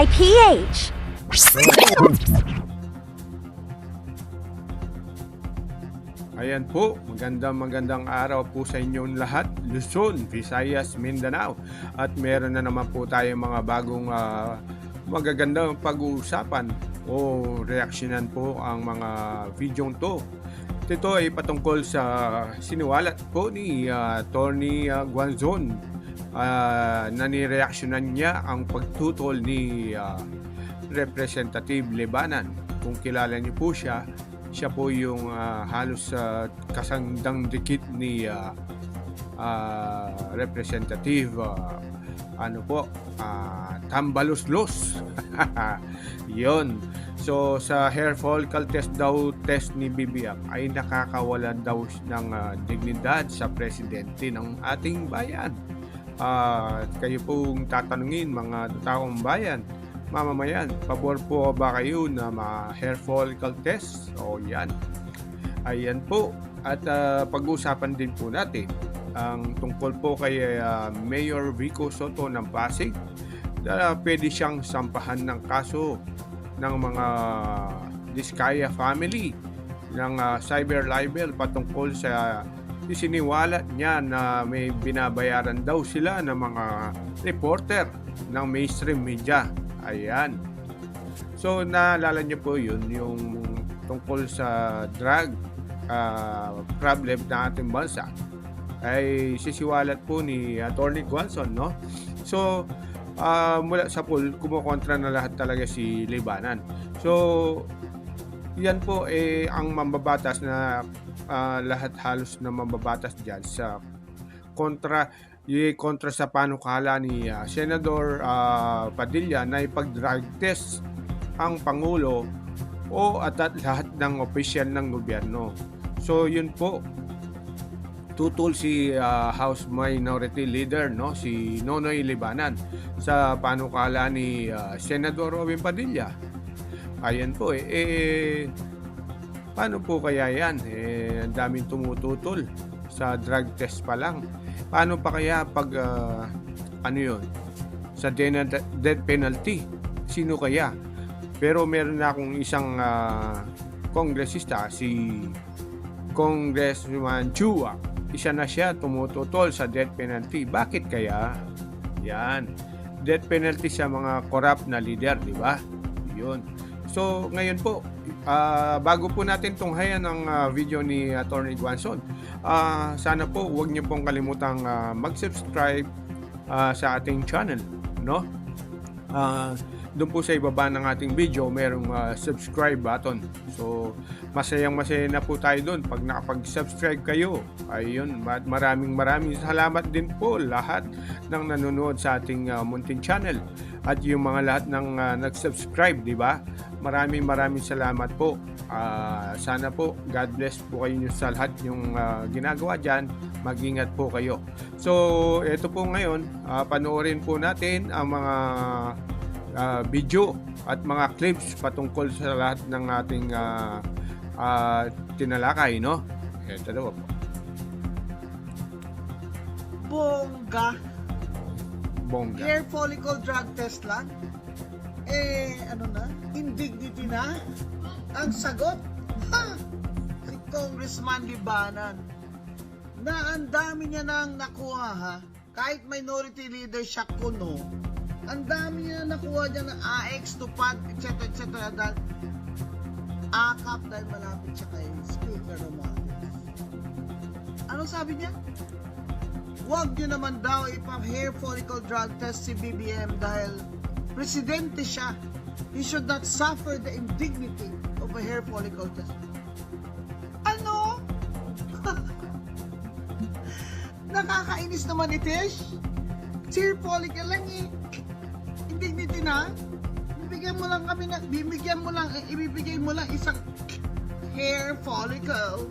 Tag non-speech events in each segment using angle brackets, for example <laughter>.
by PH. Ayan po, magandang magandang araw po sa inyong lahat, Luzon, Visayas, Mindanao. At meron na naman po tayo mga bagong ah, magagandang pag-uusapan o reaksyonan po ang mga video to. Ito ay patungkol sa siniwalat po ni ah, Tony ah, Guanzon uh, na nireaksyonan niya ang pagtutol ni ah, Representative Lebanan. Kung kilala niyo po siya, siya po yung ah, halos sa kasandang dikit ni ah, ah, Representative ah, ano po, ah, Tambaluslos. <laughs> Yon. So sa hair follicle test daw test ni BBM ay nakakawalan daw ng ah, dignidad sa presidente ng ating bayan. Ah, kayo pong tatanungin mga taong bayan, mamamayan, pabor po ba kayo na ma hair follicle test? O yan. Ayan po. At ah, pag-usapan din po natin ang tungkol po kay ah, Mayor Vico Soto ng Pasig na pwede siyang sampahan ng kaso ng mga Diskaya family ng ah, cyber libel patungkol sa isiniwalat niya na may binabayaran daw sila ng mga reporter ng mainstream media. Ayan. So naalala niyo po yun, yung tungkol sa drug ah, problem ng ating bansa ay sisiwalat po ni Attorney Guanson, no? So, ah, mula sa pool, kumukontra na lahat talaga si Libanan. So, yan po eh ang mambabatas na ah, lahat halos na mambabatas diyan sa kontra y kontra sa panukala ni ah, Senador ah, Padilla na ipag-drug test ang Pangulo o at at lahat ng opisyal ng gobyerno. So yun po tutol si ah, House Minority Leader no si Nonoy Libanan sa panukala ni ah, Senador Robin Padilla. Ayan po eh, eh paano po kaya yan? Eh ang daming tumututol sa drug test pa lang. Paano pa kaya pag ah, ano yun? Sa death penalty? Sino kaya? Pero meron na akong isang ah, kongresista si Congressman Chua. Isa na siya tumututol sa death penalty. Bakit kaya? Yan. Death penalty sa mga corrupt na leader, di ba? Yun. So, ngayon po, ah, bago po natin tunghayan ang ah, video ni Attorney Guanson, ah, sana po huwag niyo pong kalimutang ah, mag-subscribe ah, sa ating channel, no? Ah, doon po sa ibaba ng ating video, merong ah, subscribe button. So, masayang masaya na po tayo doon pag nakapag-subscribe kayo. Ayun, ma- maraming maraming salamat din po lahat ng nanonood sa ating ah, munting channel at yung mga lahat ng ah, nag-subscribe, di ba? Maraming maraming salamat po. Ah, sana po God bless po kayo sa lahat yung ah, ginagawa diyan. Mag-ingat po kayo. So, ito po ngayon, ah, panoorin po natin ang mga ah, video at mga clips patungkol sa lahat ng ating ah, ah, tinalakay, no? Ito daw po. Bongga. Bongga. Hair follicle drug test lang. Eh, ano na? Indignity na? Ang sagot? Ha! Si Congressman Libanan. Na ang dami niya nang nakuha ha. Kahit minority leader siya kuno. Ang dami niya na nakuha dyan ng AX, tupad, etc. etc. Dahil akap dahil malapit siya kay Speaker Romualdez. Ano sabi niya? Huwag nyo naman daw ipa-hair follicle drug test si BBM dahil presidente siya. He should not suffer the indignity of a hair follicle test. Ano? <laughs> Nakakainis naman itish. Hair follicle lang eh. Indignity na. Bibigyan mo lang kami na, bibigyan mo lang, ibibigay mo lang isang hair follicle.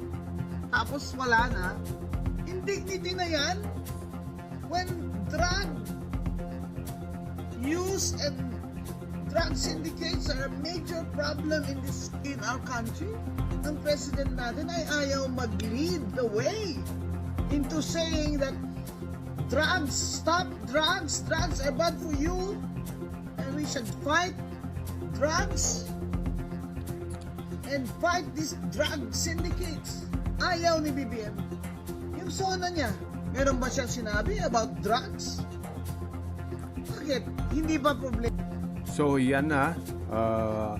Tapos wala na. Indignity na yan when drug use and drug syndicates are a major problem in this in our country, ang president natin ay ayaw mag-lead the way into saying that drugs, stop drugs, drugs are bad for you. And we should fight drugs and fight these drug syndicates. Ayaw ni BBM. Yung sona niya, meron ba siyang sinabi about drugs? Bakit? Hindi ba problema? So yan na, ah,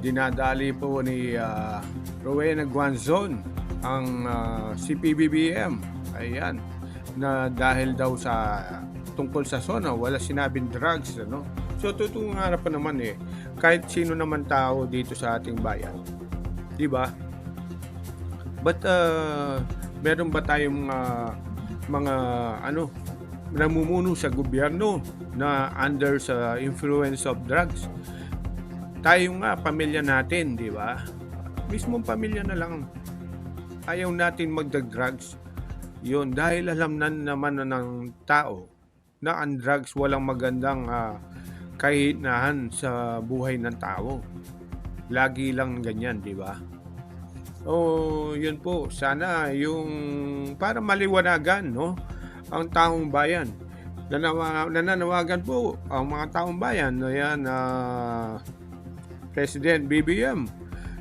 dinadali po ni uh, Rowena Guanzon ang ah, CPBBM. Ayan, na dahil daw sa tungkol sa SONA, wala sinabing drugs. Ano? So harap pa naman eh, kahit sino naman tao dito sa ating bayan. Di ba? But uh, meron ba tayong mga mga ano namumuno sa gobyerno na under sa influence of drugs? Tayo nga pamilya natin, di ba? Mismong pamilya na lang ayaw natin magdag-drugs. Yun, dahil alam na naman na ng tao na ang drugs walang magandang uh, kahinahan sa buhay ng tao. Lagi lang ganyan, di ba? Oh, yun po. Sana yung para maliwanagan, no? Ang taong bayan. Nanawa, nananawagan po ang mga taong bayan na yan ah, President BBM.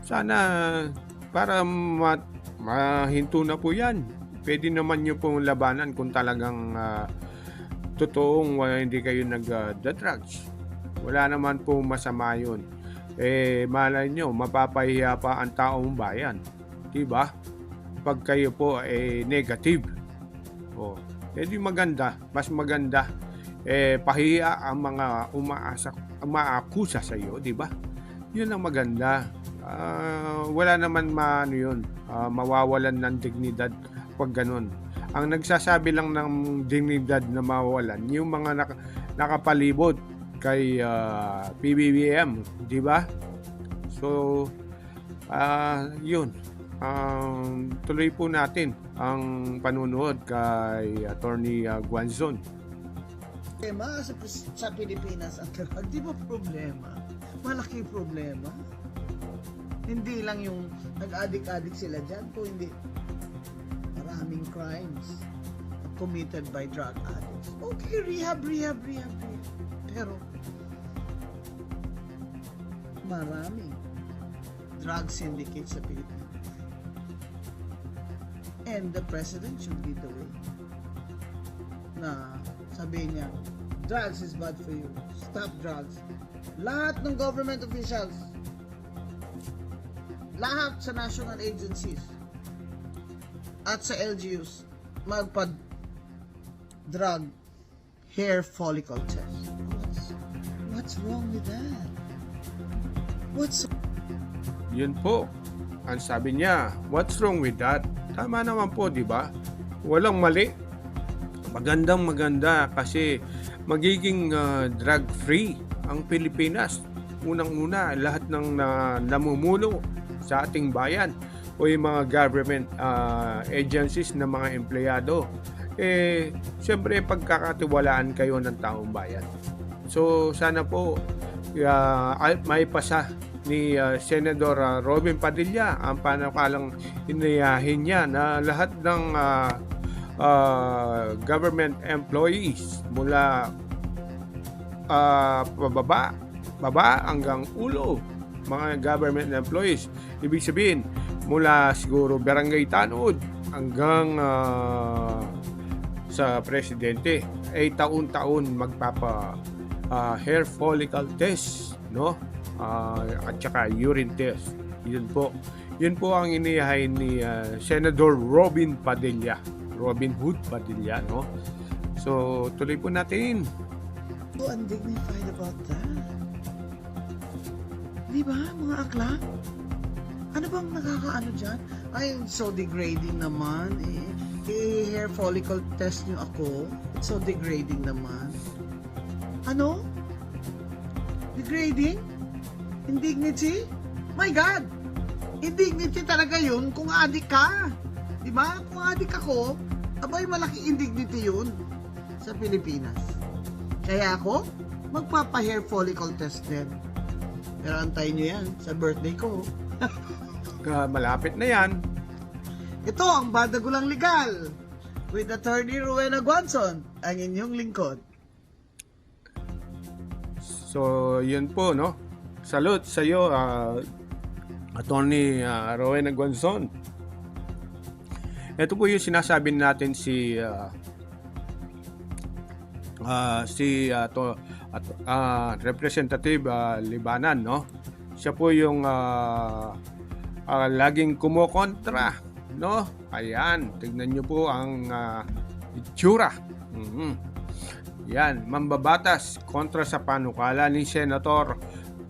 Sana para ma, mahinto na po yan. Pwede naman nyo pong labanan kung talagang ah, totoong ah, hindi kayo nag-drugs. Wala naman po masama yun eh malay nyo, mapapahiya pa ang taong bayan. Diba? Pag kayo po eh negative. Oh, eh di maganda, mas maganda eh pahiya ang mga umaasa umaakusa sa iyo, di ba? Yun ang maganda. Ah, wala naman maano yun, ah, mawawalan ng dignidad pag ganun. Ang nagsasabi lang ng dignidad na mawawalan, yung mga nak- nakapalibot kay ah, PBBM, di ba? So, ah, yun. Ang tuloy po natin ang panunood kay Attorney uh, Guanzon. Problema sa, sa Pilipinas ang drug, di ba problema? Malaki problema. Hindi lang yung nag-addict-addict sila dyan, kung hindi maraming crimes committed by drug addicts. Okay, rehab, rehab, rehab, rehab. Pero, maraming drug syndicates sa Pilipinas. And the president should lead the way. Na sabi niya, drugs is bad for you. Stop drugs. Lahat ng government officials, lahat sa national agencies, at sa LGUs, magpad drug hair follicle test. What's wrong with that? What's Yun po. Ang sabi niya, what's wrong with that? Tama naman po, di ba? Walang mali. Magandang maganda kasi magiging ah, drug-free ang Pilipinas. Unang-una, lahat ng na, namumuno sa ating bayan o yung mga government ah, agencies na mga empleyado, eh, siyempre pagkakatiwalaan kayo ng taong bayan. So, sana po uh, may pasa ni uh, Senador uh, Robin Padilla ang panakalang inayahin niya na lahat ng uh, uh, government employees mula uh, pababa, baba hanggang ulo mga government employees. Ibig sabihin, mula siguro barangay tanod hanggang uh, sa presidente ay taon-taon magpapa uh, hair follicle test, no? Ah, at saka urine test. Yun po. Yun po ang iniyahay ni ah, Senator Robin Padilla. Robin Hood Padilla, no? So, tuloy po natin. so undignified about that? Di ba, mga akla? Ano bang nakakaano dyan? Ay, so degrading naman. Eh, eh, hair follicle test nyo ako. It's so degrading naman. Ano? Degrading? Indignity? My God! Indignity talaga yun kung adik ka. Di ba? Kung adik ako, abay malaki indignity yun sa Pilipinas. Kaya ako, magpapa-hair follicle test din. Pero antayin nyo yan sa birthday ko. <laughs> Malapit na yan. Ito ang Badagulang Legal with Attorney Rowena Guanson, ang inyong lingkod. So, yun po, no? Salute sa iyo, ah, Attorney uh, Rowena Gonzon. Ito po yung sinasabi natin si ah, ah, si ah, to, at, ah, Representative ah, Libanan, no? Siya po yung ah, ah, laging kumokontra, no? Ayan, tignan niyo po ang ah, itsura. Mhm. Yan, mambabatas kontra sa panukala ni Senator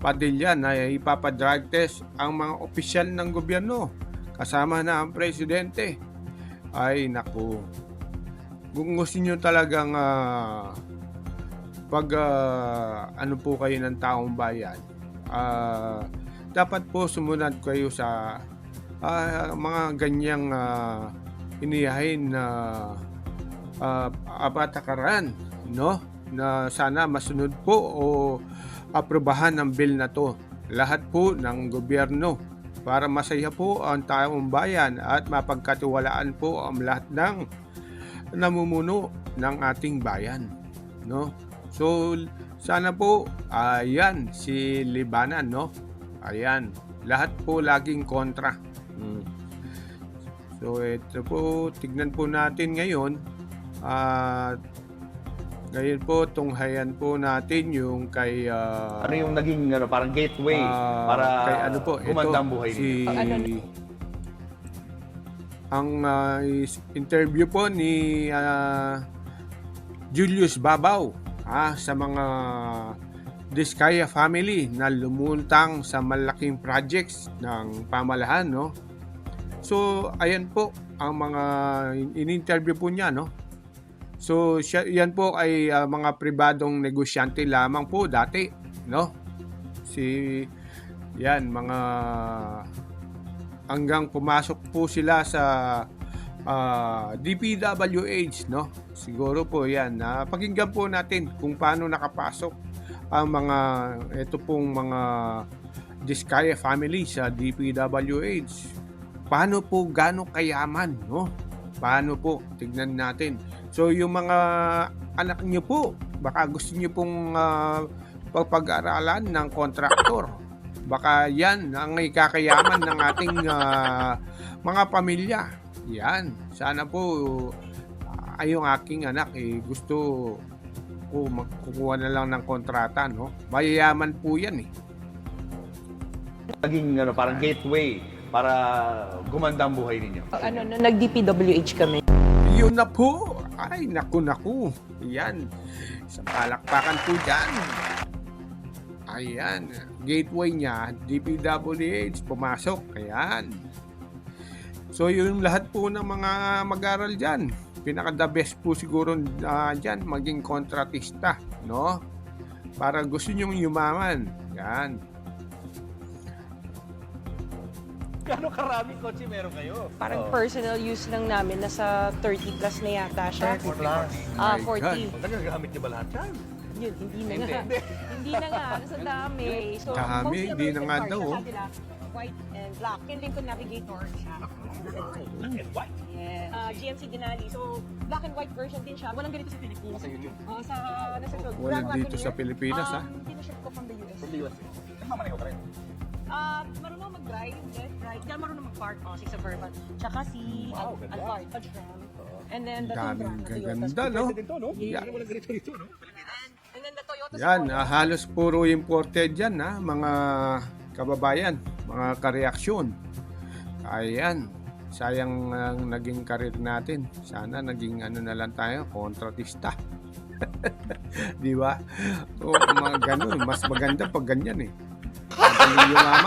Padilla na ipapadrug test ang mga opisyal ng gobyerno kasama na ang presidente. Ay, naku. Kung gusto nyo talagang ah, pag ah, ano po kayo ng taong bayan, ah, dapat po sumunod kayo sa ah, mga ganyang uh, inihahin na uh, apatakaran, no? Na sana masunod po o aprobahan ng bill na to. Lahat po ng gobyerno para masaya po ang taong bayan at mapagkatiwalaan po ang lahat ng namumuno ng ating bayan, no? So sana po ayan si Libanan, no? Ayan, lahat po laging kontra. Mm. So ito po, tignan po natin ngayon at ngayon po tunghayan po natin yung kay ah, Ano yung naging ano, parang gateway ah, para kay ano po ito gumanda ang buhay si ninyo? Ano? ang ah, is- interview po ni ah, Julius Babaw ah, sa mga Diskaya family na lumuntang sa malaking projects ng pamalahan no So ayan po ang mga in- in-interview po niya no So siya, yan po ay ah, mga pribadong negosyante lamang po dati no? Si yan mga hanggang pumasok po sila sa ah, DPWH no? Siguro po yan. Na pakinggan po natin kung paano nakapasok ang mga ito pong mga Diskaya family sa DPWH paano po gaano kayaman no? Paano po? Tignan natin so yung mga anak niyo po baka gusto niyo pong ah, pagpag-aralan ng kontraktor baka yan ang ikakayaman ng ating ah, mga pamilya yan sana po ah, ay yung aking anak eh gusto ko magkukuha na lang ng kontrata no mayayaman po yan eh Naging ano, parang gateway para gumanda ang buhay ninyo. Ano, no, nag-DPWH kami. Yun na po. Ay, naku, naku. Yan. Sa palakpakan po dyan. Ayan. Gateway niya, DPWH, pumasok. Ayan. So, yun lahat po ng mga mag-aral dyan. Pinaka-the best po siguro uh, dyan, maging kontratista. No? Para gusto nyong yumaman. Yan. Gano'ng karaming kotse meron kayo? Parang Oh. personal use lang namin. Nasa 30 plus na yata siya. 30 plus. Ah, My 40. Ang nagagamit niyo ba lahat yan? Yun, hindi na Hindi. nga. hindi na nga. Sa dami. So, Dami, mostly hindi na nga daw, oh. kabila, White and black. Yung Lincoln Navigator siya. Black and white. Yes. Uh, GMC Denali. So, black and white version din siya. Walang ganito sa Pilipinas. Sa YouTube? Uh, sa, nasa Philippines. Wala dito sa Pilipinas, ha? Um, Pinaship ko from the US. From the US. Nagmamaneho ka rin. Ah, marunong mag-drive, left, right. Kaya marunong mag-park, oh, si Suburban. Tsaka si Wow, Al- ganda. Alphard. And then the Daming Tundra, Toyota. gaganda, no? Pwede din to, no? Yeah. Parang walang ganito dito, no? And, then the Toyota Yan, Skoda. ah, halos puro imported yan ha, mga kababayan, mga kareaksyon. Ayan, sayang ang naging karir natin. Sana naging ano na lang tayo, kontratista. <laughs> Di ba? O mga ganun, mas maganda pag ganyan eh.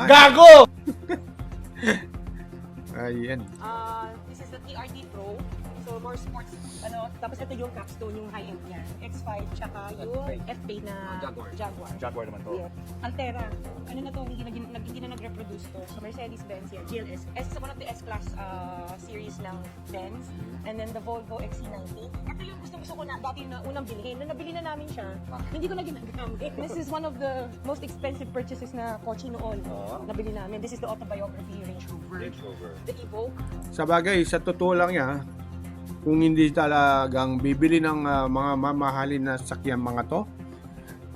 Gago! Ayan. Ah, this is the TRD Pro. So, more sports, ano, tapos ito yung capstone, yung high-end niya. X5, tsaka yung F-Pay na Jaguar. Jaguar. Jaguar naman to. Yes. Altera. Ano na to, hindi na, nag, hindi na nag-reproduce to. So, Mercedes-Benz yan, GLS. S is one of the S-Class uh, series ng Benz. And then the Volvo XC90. Ito yung gusto gusto ko na dati na unang bilhin. Nung nabili na namin siya, hindi ko na ginagamit. <laughs> This is one of the most expensive purchases na kotse noon. Oh. Nabili namin. This is the autobiography Range Rover. Range Rover. Evoque. Sa bagay, sa totoo lang niya, kung hindi talagang bibili ng ah, mga mamahalin na sakyan mga to,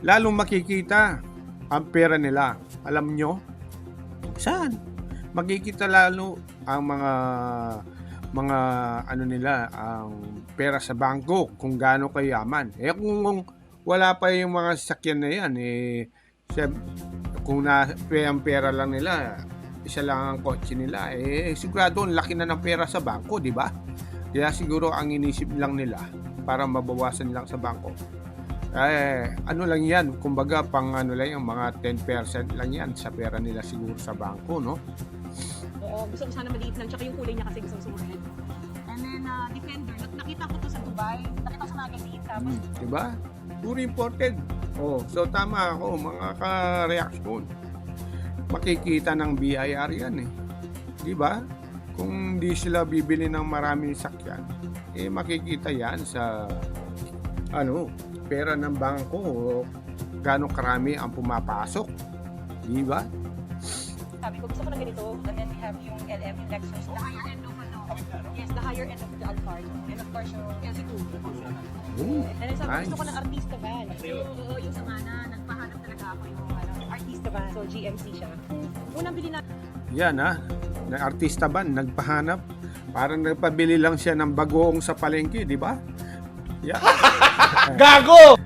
lalong makikita ang pera nila. Alam nyo? Saan? Makikita lalo ang mga mga ano nila ang pera sa bangko kung gaano kayaman. Eh kung, wala pa yung mga sasakyan na yan eh kung na ang pera lang nila isa lang ang kotse nila eh sigurado ang laki na ng pera sa bangko, di ba? Kaya siguro ang inisip lang nila para mabawasan lang sa bangko. Eh, ano lang yan, kumbaga pang ano lang yung mga 10% lang yan sa pera nila siguro sa bangko, no? Oo, gusto ko sana maliit lang. Tsaka yung kulay niya kasi gusto ko sumunod. And then, uh, Defender. Nak- nakita ko to sa Dubai. Nakita ko sa magazine. Tapos, Hmm, di ba? Puro imported. Oh, so tama ako, mga ka-reaction. Makikita ng BIR yan eh. Di ba? Kung di sila bibili ng maraming sakyan, eh makikita yan sa ano, pera ng bangko o gaano karami ang pumapasok. Di ba? sabi ko, gusto ko ng ganito. And then we have yung LM, yung Lexus. The higher end of ano. Yes, the higher end of the Alphard. And of course, yung LC2. Oh, And then sabi nice. gusto ko ng artista van. So, oo, yung sama na, nagpahanap talaga ako yung van. So, GMC siya. Unang bili na Yan ha, na artista ba, nagpahanap. Parang nagpabili lang siya ng bagoong sa palengke, di ba? Yan. <laughs> Gago!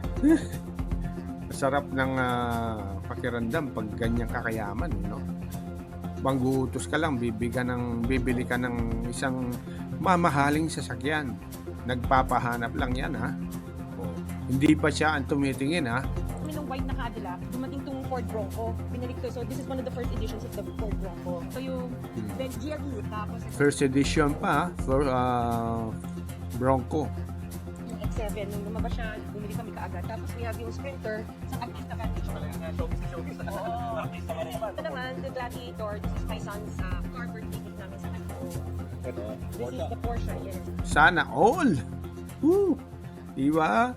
Sarap ng ah, pakiramdam pag ganyan kakayaman, no? Mangguutos ka lang, bibigyan ng, bibili ka ng isang mamahaling sasakyan. Nagpapahanap lang yan, ha? Oh, hindi pa siya ang tumitingin, ha? kami ng white na Cadillac, dumating Ford Bronco. Binalik ko. So, this is one of the first editions of the Ford Bronco. So, yung then GLE, tapos First edition pa, for ah, Bronco. yung X7, nung lumabas siya, bumili kami kaagad. Tapos we have yung Sprinter sa Artista Vantage. Oo. <laughs> Ito naman, the Gladiator. This is my son's uh, car birthday gift namin sa kanya. This is the Porsche, yes. Sana all. Woo! Diba?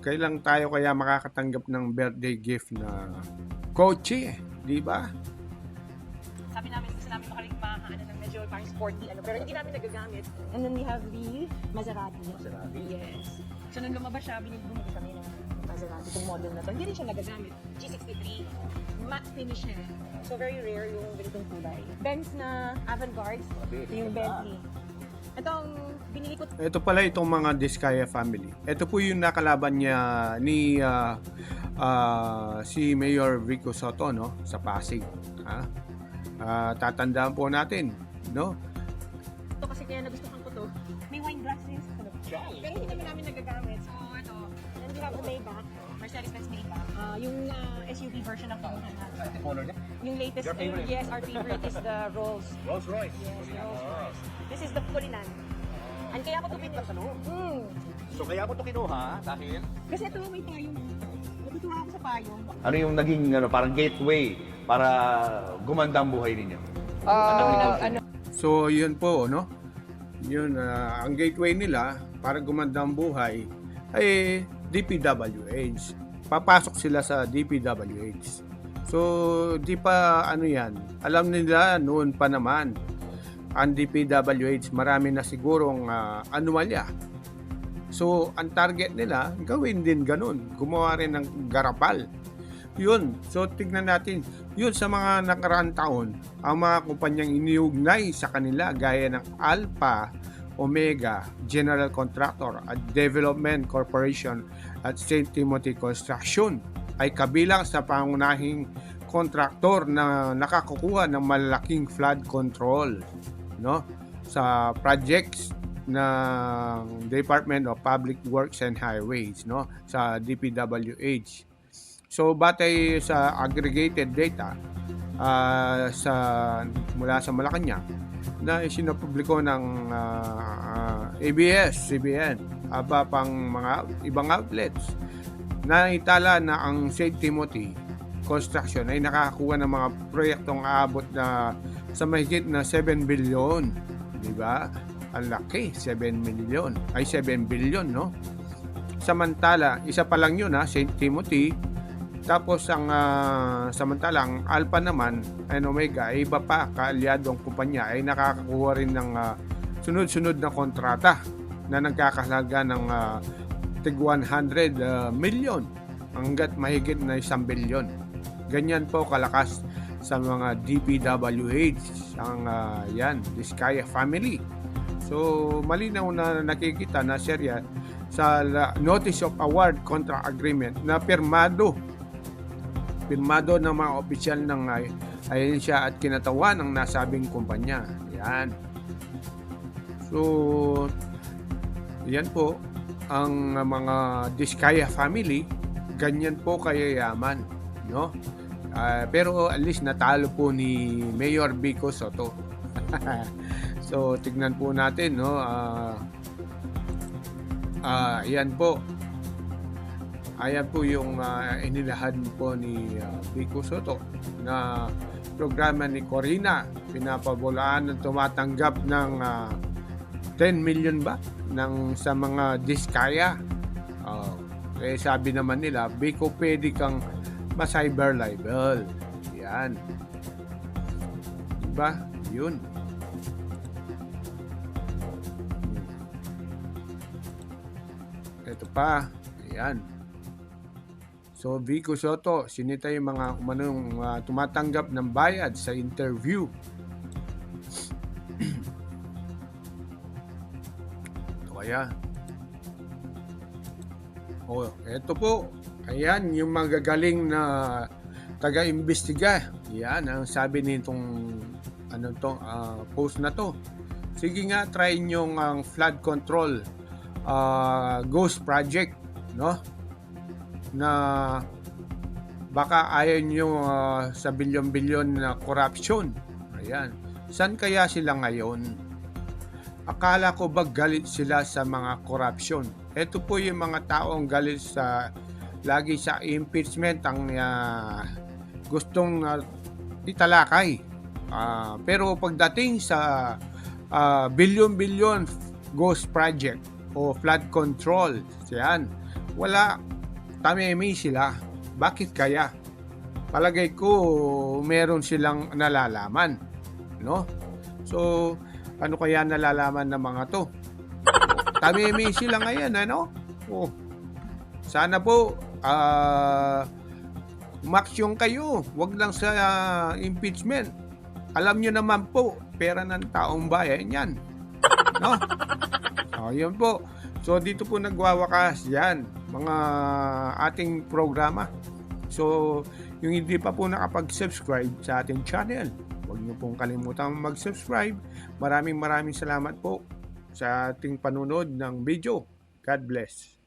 Kailan tayo kaya makakatanggap ng birthday gift na kotse? Diba? Sabi namin, gusto namin makaling ano ng medyo parang sporty, ano, pero hindi namin nagagamit. And then we have the Maserati. Maserati? Yes. So, nung lumabas siya, binili bumili kami ng Maserati, itong model na to. Hindi rin siya nagagamit. G63. Matte finish siya. So, very rare yung ganitong kulay. Benz na avant-garde. Yung Bentley. Ito ang binili ko Ito pala itong mga Discaya family. Ito po yung nakalaban niya ni ah, ah, si Mayor Vico Soto no sa Pasig. Ha? Ah, tatandaan po natin, no? to kasi kaya nagustuhan ko to. May wine glass rin sa loob. Pero hindi naman namin nagagamit. So, ito. And we have the Maybach. Mercedes-Benz Maybach. Ah, yung ah, SUV version ng kinuha natin. Yung latest, Your favorite? yes, our favorite is the Rolls. <laughs> Rolls Royce. Yes, the Rolls Royce. This is the Fulinan. And kaya ko to pinili. Hmm. So kaya mo to kinuha dahil Kasi ito may payong. Natutuwa ako sa payong. ano yung naging ano, parang gateway para gumanda ang buhay ninyo? Ah, ano, So, yun po, no? Yun, ah, ang gateway nila para gumanda ang buhay ay DPWH. Papasok sila sa DPWH. So, di pa ano yan. Alam nila noon pa naman ang DPWH marami na sigurong ah, anomalya. So, ang target nila, gawin din ganun. Gumawa rin ng garapal. Yun. So, tignan natin. Yun, sa mga nakaraang taon, ang mga kumpanyang iniugnay sa kanila gaya ng Alpha, Omega, General Contractor at Development Corporation at St. Timothy Construction ay kabilang sa pangunahing kontraktor na nakakukuha ng malaking flood control no sa projects ng Department of Public Works and Highways no sa DPWH. So batay sa aggregated data ah, sa mula sa Malacanang na isinapubliko ng ah, ah, ABS-CBN aba pang mga ibang outlets na itala na ang St. Timothy Construction ay nakakakuha ng mga proyektong aabot na sa mahigit na 7 billion. Di ba? Ang laki, 7 million. Ay, 7 billion, no? Samantala, isa pa lang yun ha, St. Timothy. Tapos ang ah, samantala ang Alpha naman and Omega iba pa kaalyadong kumpanya ay nakakakuha rin ng ah, sunod-sunod na kontrata na nagkakahalaga ng ah, tig 100 uh, million hanggat mahigit na isang bilyon. Ganyan po kalakas sa mga DPWH ang uh, yan, Diskaya family. So malinaw na nakikita na serya sa Notice of Award Contract Agreement na pirmado pirmado ng mga opisyal ng uh, ahensya at kinatawan ng nasabing kumpanya. Yan. So, yan po ang uh, mga Diskaya family, ganyan po kayayaman, no? Ah, pero at least natalo po ni Mayor Vico Soto. <laughs> so, tignan po natin, no? Ah, ah, yan po. Ayan po yung uh, inilahan po ni uh, Vico Soto na programa ni Corina. Pinapabulaan ng tumatanggap ng ah, 10 million ba ng sa mga diskaya. Oh, eh sabi naman nila, Biko pwede kang ma-cyber libel. Yan. Diba? Yun. Ito pa. Ayan. So, Vico Soto, sinita yung mga umanong ah, tumatanggap ng bayad sa interview. Kaya. Oh, eto po. Ayan, yung magagaling na taga-imbestiga. Yan, ang sabi nitong ano to, ah, post na to. Sige nga, try nyo ang flood control ah, ghost project, no? Na baka ayaw nyo ah, sa bilyon-bilyon na corruption. Ayan. San kaya sila ngayon? Akala ko ba galit sila sa mga corruption? Ito po yung mga taong galit sa lagi sa impeachment ang ah, gustong ah, italakay. Ah, pero pagdating sa ah, bilyon-bilyon ghost project o flood control, yan, wala tamemi sila. Bakit kaya? Palagay ko meron silang nalalaman, no? So, ano kaya nalalaman ng mga to? <laughs> Tamimi sila ngayon, ano? Oh. Sana po ah umaksyon kayo. Huwag lang sa ah, impeachment. Alam nyo naman po, pera ng taong bayan yan. No? <laughs> O, yun po. So, dito po nagwawakas yan, mga ating programa. So, yung hindi pa po nakapag-subscribe sa ating channel, huwag niyo pong kalimutang mag-subscribe. Maraming maraming salamat po sa ating panunod ng video. God bless.